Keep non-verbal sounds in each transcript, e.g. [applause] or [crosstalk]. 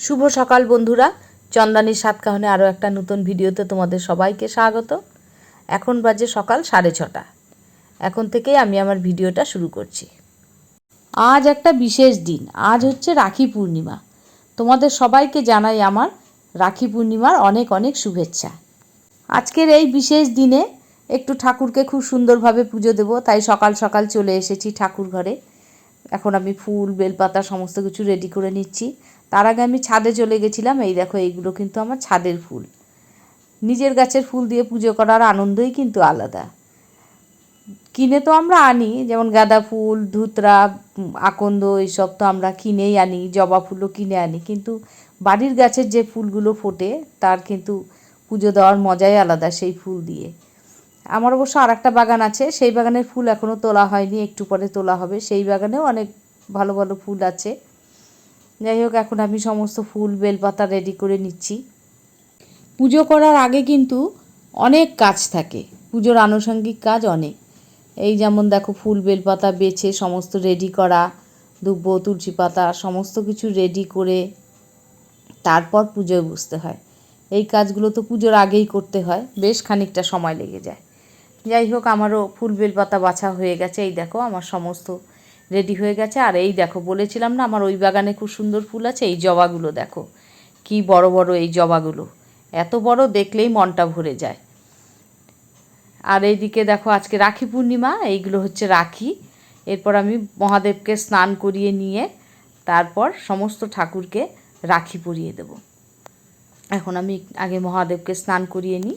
শুভ সকাল বন্ধুরা। চন্দানির সাতকাহনে আরও একটা নতুন ভিডিওতে তোমাদের সবাইকে স্বাগত। এখন বাজে সকাল সাড়ে ছটা। এখন থেকেই আমি আমার ভিডিওটা শুরু করছি। আজ একটা বিশেষ দিন। আজ হচ্ছে রাখি পূর্ণিমা। তোমাদের সবাইকে জানাই আমার রাখি পূর্ণিমার অনেক অনেক শুভেচ্ছা। আজকের এই বিশেষ দিনে একটু ঠাকুরকে খুব সুন্দরভাবে পুজো দেবো, তাই সকাল সকাল চলে এসেছি ঠাকুর ঘরে। এখন আমি ফুল, বেলপাতা, সমস্ত কিছু রেডি করে নিচ্ছি। তার আগে আমি ছাদে চলে গেছিলাম, এই দেখো এইগুলো কিন্তু আমার ছাদের ফুল। নিজের গাছের ফুল দিয়ে পুজো করার আনন্দই কিন্তু আলাদা। কিনে তো আমরা আনি, যেমন গাঁদা ফুল, ধুতরা আকন্দ, এইসব তো আমরা কিনেই আনি, জবা ফুলও কিনে আনি। কিন্তু বাড়ির গাছের যে ফুলগুলো ফোটে, তার কিন্তু পুজো দেওয়ার মজাই আলাদা সেই ফুল দিয়ে। আমার অবশ্য আর একটা বাগান আছে, সেই বাগানের ফুল এখনও তোলা হয়নি, একটু পরে তোলা হবে। সেই বাগানেও অনেক ভালো ভালো ফুল আছে। যাই হোক, এখন আমি সমস্ত ফুল, বেলপাতা রেডি করে নিচ্ছি। পুজো করার আগে কিন্তু অনেক কাজ থাকে। পুজোর আনুষঙ্গিক কাজ অনেক। এই যেমন দেখো, ফুল, বেলপাতা বেছে সমস্ত রেডি করা, দুব্ব, তুলসী পাতা সমস্ত কিছু রেডি করে তারপর পুজোয় বসতে হয়। এই কাজগুলো তো পুজোর আগেই করতে হয়, বেশ খানিকটা সময় লেগে যায়। যাই হোক, আমারও ফুল, বেলপাতা বাছা হয়ে গেছে। এই দেখো, আমার সমস্ত রেডি হয়ে গেছে। আর এই দেখো, বলেছিলাম না, আমার ওই বাগানে খুব সুন্দর ফুল আছে, এই জবাগুলো দেখো। কি বড় বড় এই জবাগুলো। এত বড় দেখলেই মনটা ভরে যায়। আর এইদিকে দেখো, আজকে রাখি পূর্ণিমা, এইগুলো হচ্ছে রাখি। এরপর আমি মহাদেবকে স্নান করিয়ে নিয়ে তারপর সমস্ত ঠাকুরকে রাখি পরিয়ে দেব। এখন আমি আগে মহাদেবকে স্নান করিয়ে নিই।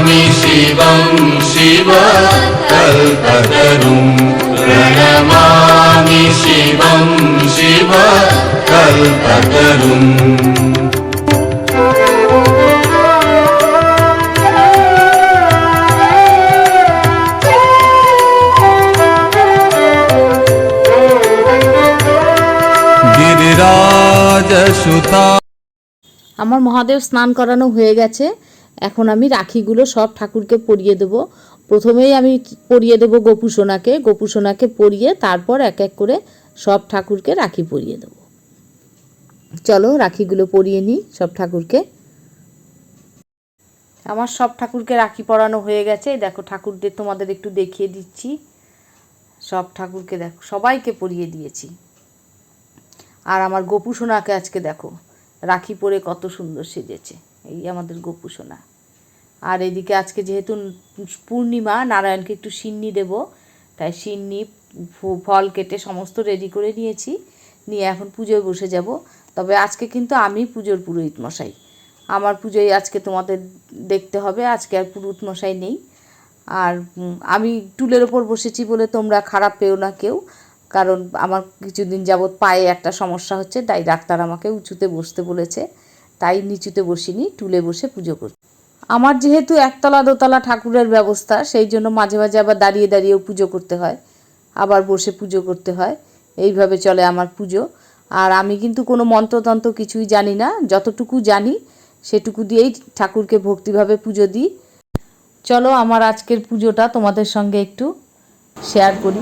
प्रणमामि शिवं शिव कल्पतरुं प्रणमामि शिवं शिव कल्पतरुम् गिरिराजसुता আমার মহাদেব স্নান করানো হয়ে গেছে এখন আমি রাখিগুলো সব ঠাকুরকে পরিয়ে দেব। প্রথমেই আমি পরিয়ে দেব গোপুসোনাকে। গোপুসোনাকে পরিয়ে তারপর এক এক করে সব ঠাকুরকে রাখি পরিয়ে দেব। চলো রাখিগুলো পরিয়ে নিই সব ঠাকুরকে। আমার সব ঠাকুরকে রাখি পরানো হয়ে গেছে। দেখো ঠাকুরদের তোমাদের একটু দেখিয়ে দিচ্ছি। সব ঠাকুরকে দেখো, সবাইকে পরিয়ে দিয়েছি। আর আমার গোপু সোনাকে আজকে দেখো, রাখি পরে কত সুন্দর সেজেছে। এই আমাদের গোপু সোনা আর এদিকে আজকে যেহেতু পূর্ণিমা, নারায়ণকে একটু সিন্নি দেব। তাই সিন্নি ফল কেটে সমস্ত রেডি করে নিয়েছি। নিয়ে এখন পুজোয় বসে যাব। তবে আজকে কিন্তু আমি পুজোর পুরোহিত মশাই। আমার পুজোয় আজকে তোমাদের দেখতে হবে, আজকে আর পুরোহিত মশাই নেই। আর আমি টুলের ওপর বসেছি বলে তোমরা খারাপ পেও না কেউ। কারণ আমার কিছুদিন যাবৎ পায়ে একটা সমস্যা হচ্ছে, তাই ডাক্তার আমাকে উঁচুতে বসতে বলেছে। তাই নিচুতে বসিনি, টুলে বসে পুজো করছি। আমার যেহেতু একতলা দোতলা ঠাকুরের ব্যবস্থা, সেই জন্য মাঝে মাঝে আবার দাঁড়িয়ে দাঁড়িয়েও পুজো করতে হয়। আবার বসে পুজো করতে হয়। এইভাবে চলে আমার পুজো। আর আমি কিন্তু কোনো মন্ত্রতন্ত্র কিছুই জানি না। যতটুকু জানি, সেটুকু দিয়েই ঠাকুরকে ভক্তিভাবে পুজো দিই। চলো, আমার আজকের পুজোটা তোমাদের সঙ্গে একটু শেয়ার করি।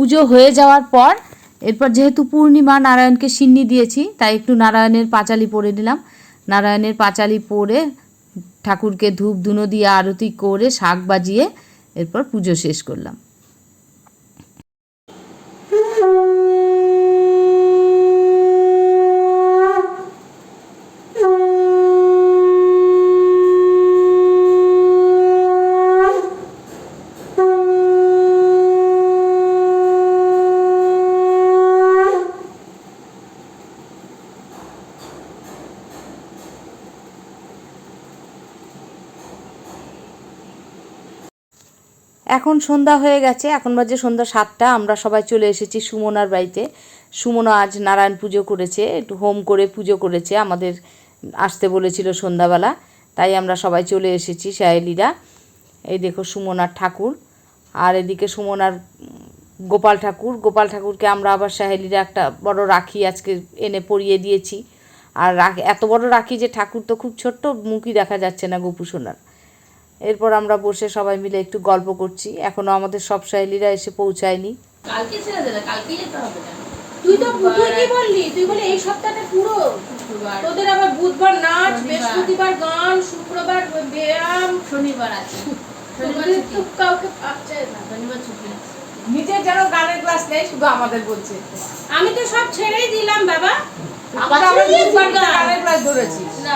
পুজো হয়ে যাওয়ার পর, এরপর যেহেতু পূর্ণিমা, নারায়ণকে সিন্নি দিয়েছি, তাই একটু নারায়ণের পাঁচালি পরে নিলাম। নারায়ণের পাঁচালি পরে ঠাকুরকে ধূপ ধুনো দিয়ে আরতি করে শাক বাজিয়ে এরপর পুজো শেষ করলাম। এখন সন্ধ্যা হয়ে গেছে, এখন বাজে সন্ধ্যা সাতটা, আমরা সবাই চলে এসেছি সুমনার বাড়িতে। সুমনা আজ নারায়ণ পুজো করেছে, একটু হোম করে পুজো করেছে, আমাদের আসতে বলেছিল সন্ধ্যাবেলা, তাই আমরা সবাই চলে এসেছি সাহেলিরা এই দেখো সুমনার ঠাকুর, আর এদিকে সুমনার গোপাল ঠাকুর, গোপাল ঠাকুরকে আমরা আবার সাহেলিরা একটা বড় রাখি আজকে এনে পরিয়ে দিয়েছি। আর এত বড় রাখি যে ঠাকুর তো খুব ছোট্ট, মুখই দেখা যাচ্ছে না গোপু সোনার এরপর আমরা বসে সবাই মিলে একটু গল্প করছি। এখনও আমাদের সব সাহেলিরা এসে পৌঁছায়নি। কালকে ছেড়ে দেবে কালকে যেতে হবে না। তুই তো তুই কি বললি? তুই বলে এই সপ্তাহটা পুরো তোদের আবার বুধবার নাচ বৃহস্পতিবার গান শুক্রবার ব্যায়াম। শনিবার আছে। শনিবার তো কাউকে পাচ্ছে না। শনিবার ছুটি নিজের গানের ক্লাস নেই শুধু আমাদের বলছে। আমি তো সব ছেড়েই দিলাম বাবা। আমরা আবার বুধবার দিন গানের ক্লাস ধরেছি না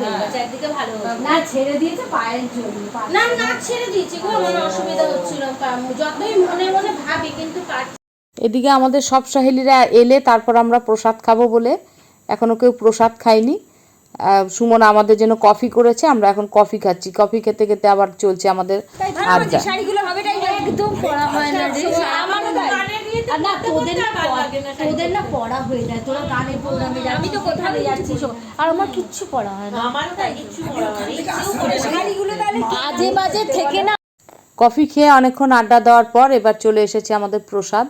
বুধবার। গেছে একদিকে ভালো না ছেড়ে দিয়েছে পায়ের জন্য পা- না ছেড়ে দিয়েছি গো আমার অসুবিধা হচ্ছিল যতই মনে মনে ভাবি কিন্তু এদিকে আমাদের সব সাহেলিরা এলে তারপর আমরা প্রসাদ খাব বলে। এখনও কেউ প্রসাদ খাইনি সুমন আমাদের জন্য কফি করেছে আমরা এখন কফি খাচ্ছি। কফি খেতে খেতে আবার চলছে আমাদের আড্ডা। হবে একদম পড়া হয় না রে আমারও তাই। আর না তোদের না তোদের না পড়া হয়ে যায়। তোরা গানের প্রোগ্রামে আমি তো কোথায় যাচ্ছিস আর আমার কিচ্ছু পড়া হয় না। আমারও তাই কিছু করা হয়নি না। শাড়িগুলো বাজে বাজে থেকে না। কফি খেয়ে অনেকক্ষণ আড্ডা দেওয়ার পর এবার চলে এসেছে আমাদের প্রসাদ।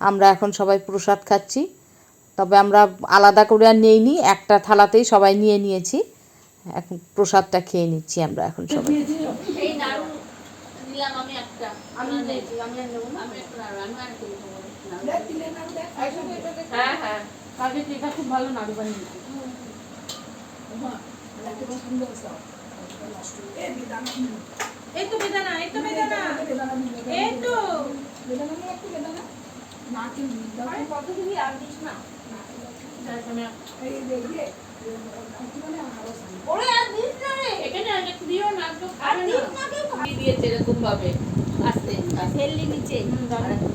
আমরা এখন সবাই প্রসাদ খাচ্ছি। তবে আমরা আলাদা করে আর নেইনি একটা থালাতেই সবাই নিয়ে নিয়েছি। এখন প্রসাদটা খেয়ে নিচ্ছি আমরা এখন সবাই। এই নাড়ু নিলাম আমি আমি নেব আমি আর নেব না। আমি একটা নাড়ু আমি আর একটু নেব হ্যাঁ হ্যাঁ। কালকে টিকা খুব ভালো নাড়ু বানিয়েছে এই তো বেদানা এই তো বেদানা। এই তো। ওরে আর দিস না রে। এখানে আর একটু না একটু খাবে না। দিয়ে দিয়েছে এরকম ভাবে। আস্তে আস্তে। ফেললি নিচে।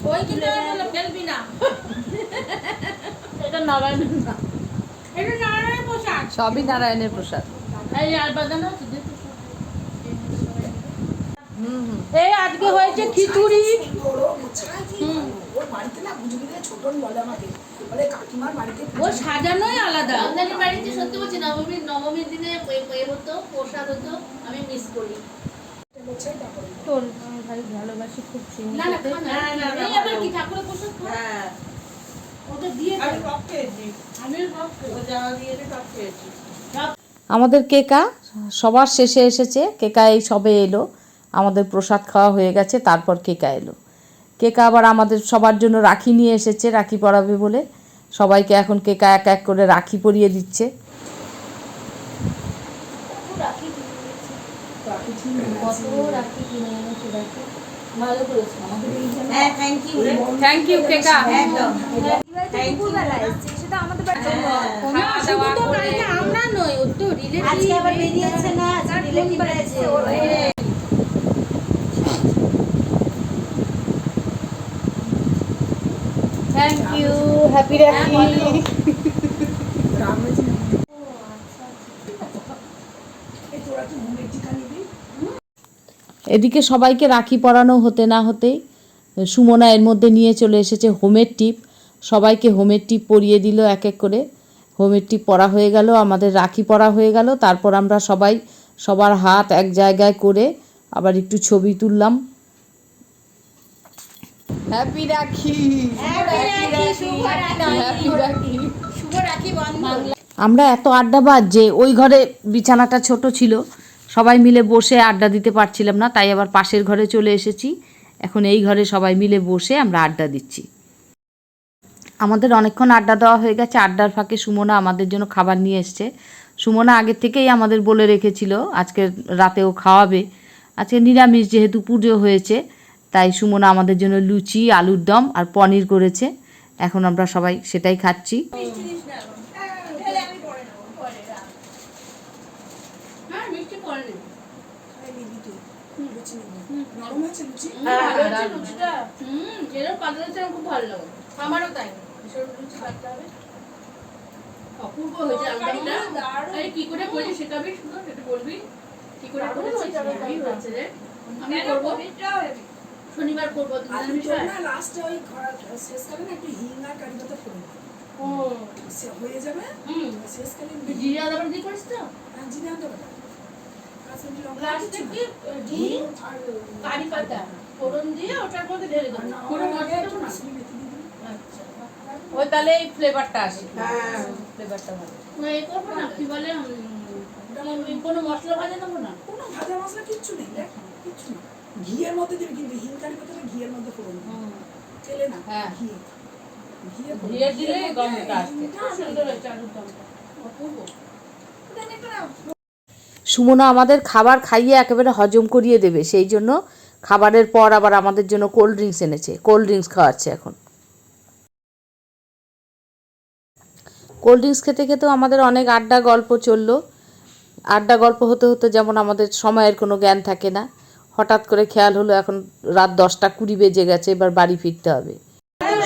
ওই কিন্তু ফেলবি না। [laughs] এটা নারায়ণ না। এটা নারায়ণ পোশাক। সবই নারায়ণের প্রসাদ এই আর বাদানা। এই আজকে হয়েছে খিচুড়ি। ও সাজানোই আলাদা। আমদানির বাড়িতে সত্যি বলছি নবমীর নবমীর দিনে হতো প্রসাদ হতো আমি মিস করি। তোর ভাই ভালোবাসি খুব না প্রসাদ আমাদের কেকা সবার শেষে এসেছে। কেকা এই সবে এলো। আমাদের প্রসাদ খাওয়া হয়ে গেছে তারপর কেকা এলো। কেকা আবার আমাদের সবার জন্য রাখি নিয়ে এসেছে রাখি পরাবে বলে। সবাইকে এখন কেকা এক এক করে রাখি পরিয়ে দিচ্ছে। কত রাখি থ্যাংক ইউ কেকা দুপুরবেলা এসছে সেটা আমাদের বাড়িতে না, শুধু তো বাড়িতে আমরা নই ও তো রিলেটিভ আজকে আবার বেরিয়েছে না আজকে রিলেটিভ এসছে ওর থ্যাংক ইউ হ্যাপি রাখি তোরা কি মুখের টিকা নিবি এদিকে সবাইকে রাখি পরানো হতে না হতেই সুমনা এর মধ্যে নিয়ে চলে এসেছে হোমের টিপ। সবাইকে হোমের টিপ পরিয়ে দিল এক এক করে। হোমের টিপ পরা হয়ে গেল আমাদের রাখি পরা হয়ে গেল। তারপর আমরা সবাই সবার হাত এক জায়গায় করে আবার একটু ছবি তুললাম। হ্যাপি রাখি হ্যাপি রাখি শুভ রাখি বন্ধন আমরা এত আড্ডাবাজ যে ওই ঘরে বিছানাটা ছোট ছিল সবাই মিলে বসে আড্ডা দিতে পারছিলাম না, তাই আবার পাশের ঘরে চলে এসেছি। এখন এই ঘরে সবাই মিলে বসে আমরা আড্ডা দিচ্ছি। আমাদের অনেকক্ষণ আড্ডা দেওয়া হয়ে গেছে, আড্ডার ফাঁকে সুমনা আমাদের জন্য খাবার নিয়ে এসছে। সুমনা আগের থেকেই আমাদের বলে রেখেছিল, আজকে রাতেও খাওয়াবে। আজকে নিরামিষ যেহেতু পুজো হয়েছে, তাই সুমনা আমাদের জন্য লুচি, আলুর দম আর পনির করেছে। এখন আমরা সবাই সেটাই খাচ্ছি। মিষ্টি পরে নেব। নরম হয়েছে লুচি? লুচিটা? হুম যেরকম পাতলা হচ্ছে খুব ভালো লাগে। আমারও তাই। লুচি কাটতে হবে। অপূর্ব হয়েছে আমদানিটা আরে কি করে করেছি সেটা বেশ সুন্দর সেটা বলবি? কি করে করেছি হেভি হয়েছে রে। আমি করব? শনিবার করব না? লাস্টে ওই খরা- শেষকালে না একটু হিং আর কারি পাতা ফোড়ন। সে হয়ে যাবে। হুম। শেষকালে জিরা আদা দিয়ে করিস তো? হ্যাঁ, জিরে আনতে হবে না। কাশ্মীরি লঙ্কা লাস্টে কি ডিম আর কারি পাতা ফোড়ন দিয়ে ওটার মধ্যে ঢেলে দেবো। না, আগে একটু কাশ্মীরি মেথি দিয়ে দিবি। আচ্ছা। ওই তাহলে এই ফ্লেভারটা আসে। হ্যাঁ। ফ্লেভারটা ভালো। ওই এ করব না কি বলে কোনো মশলা ভাজা দেবো না? কোনো ভাজা মশলা কিচ্ছু নেই দেখ কিচ্ছু নেই। ঘিয়ের মধ্যে দিবি কিন্তু হিং কারি পাতাটা ঘিয়ের মধ্যে ফোড়ন তেলে না হ্যাঁ। ঘিয়ে। দিলে গন্ধটা আসবে। সুন্দর হয়েছে আলুর দমটা। অপূর্ব দেন একটা না, সুমনা আমাদের খাবার খাইয়ে একেবারে হজম করিয়ে দেবে সেই জন্য খাবারের পর আবার আমাদের জন্য কোল্ড ড্রিঙ্কস এনেছে কোল্ড ড্রিঙ্কস খাওয়াচ্ছে এখন। কোল্ড ড্রিঙ্কস খেতে খেতেও আমাদের অনেক আড্ডা গল্প চলল। আড্ডা গল্প হতে হতে যেমন আমাদের সময়ের কোনো জ্ঞান থাকে না হঠাৎ করে খেয়াল হলো এখন রাত দশটা কুড়ি বেজে গেছে এবার বাড়ি ফিরতে হবে।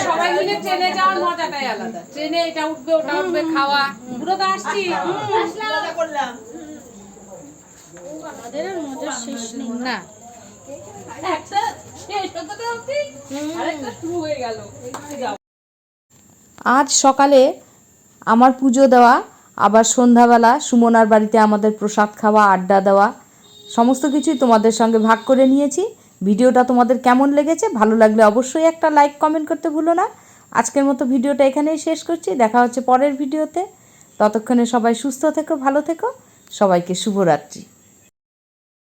সবাই মিলে ট্রেনে যাওয়ার মজাটাই আলাদা। ট্রেনে এটা উঠবে ওটা উঠবে খাওয়া। পুরো তো আসছি। আর মজার শেষ নেই। না। হয়ে আজ সকালে আমার পুজো দেওয়া আবার সন্ধ্যাবেলা সুমনার বাড়িতে আমাদের প্রসাদ খাওয়া আড্ডা দেওয়া সমস্ত কিছুই তোমাদের সঙ্গে ভাগ করে নিয়েছি। ভিডিওটা তোমাদের কেমন লেগেছে ভালো লাগলে অবশ্যই একটা লাইক কমেন্ট করতে ভুলো না। আজকের মতো ভিডিওটা এখানেই শেষ করছি দেখা হচ্ছে পরের ভিডিওতে। ততক্ষণে সবাই সুস্থ থেকো ভালো থেকো সবাইকে শুভরাত্রি।